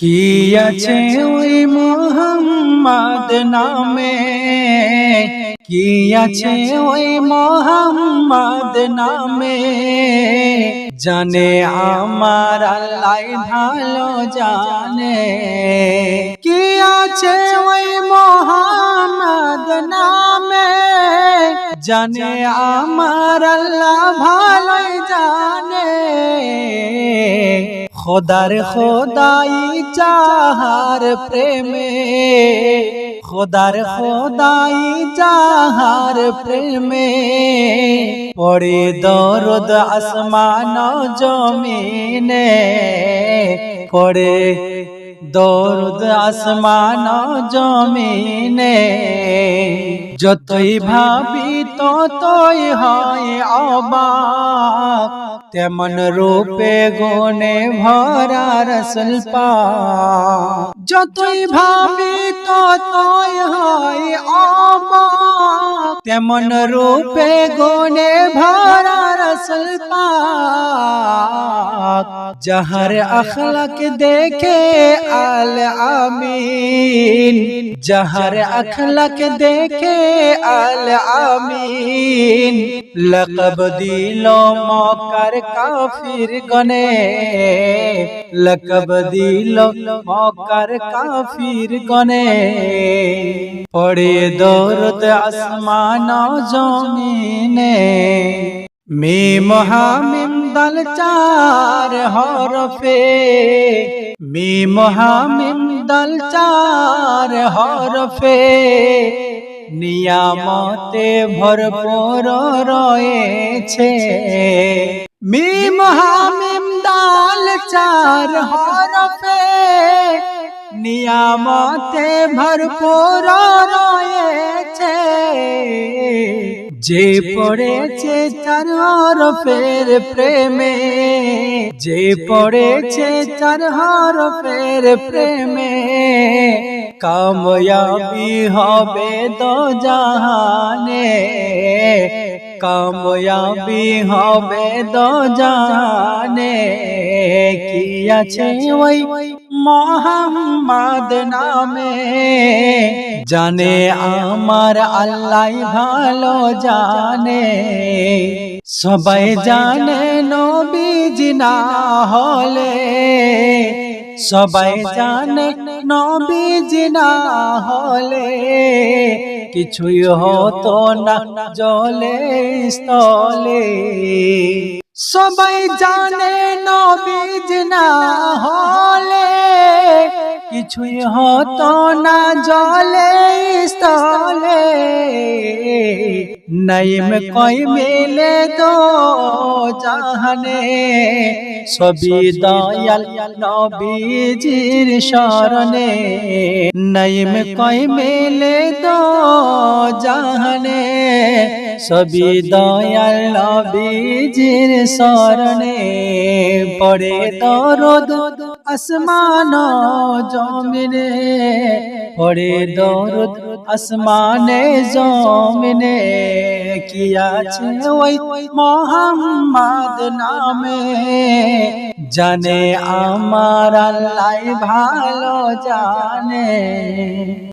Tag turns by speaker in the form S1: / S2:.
S1: কি আছে ওই মোহাম্মদ নামে? কি আছে ওই মোহাম্মদ নামে? জানে আমার আল্লাহ ভালো জানে। কি আছে ওই মোহাম্মদ নামে? জানে আমার আল্লাহ ভালোই জানে। খোদার খোদাই চাহার প্রেমে। খোদার খোদাই চাহার প্রেমে। পড়ে দরদ আসমান জমিনে। পড়ে দরদ আসমান জমিনে। যতই ভাবি ততই হয় অবাক। তেমন রূপে গুণে ভরা রসুল পাক। যতই ভাবি ততই হয় অবাক। তেমন রূপে গুণে ভরা রসুল পাক। যাহার আখলাক দেখে আল আমিন। যাহার আখলাক দেখে আল আমিন। লকব দিল মকার কাফির গনে লকব দিল মকার কাফির গনে পড়ে দৌরত আসমান জমিনে। মে মহামিম দল চার হরফে, মে মহামিম দল চার হরফে, নিয়ামতে ভরপুর রয়েছে। মিম হামিম দাল চার হরফে, নিয়ামতে ভরপুর রয়েছে। যে পড়েছে চার হরফের প্রেমে, যে পড়েছে চার হরফের প্রেমে, কাময়াবি হবে দো জাহানে, কাময়াবি হবে দো জাহানে, কি আছে ওই মোহাম্মদ নামে জানে আমার আল্লাহ ভালো জানে সবাই জানে নবীজি না হলে সবাই জানে নবীজি না হলে কিছুই হতো না জলে স্থলে সবাই জানে নবীজ না হলে কিছুই হতো না জলে স্থলে নাইম কই মেলে দো জাহানে সবি দয়াল নবীজির শরণে নাইম কই মেলে দো জাহানে সবি দয়াল নবীজির শরণে পড়ে দরদ আসমান জমিনে, পড়ে দরদ আসমানে জমিনে, কি আছে ওই মোহাম্মদ নামে? জানে আমার আল্লাহ ভালো জানে।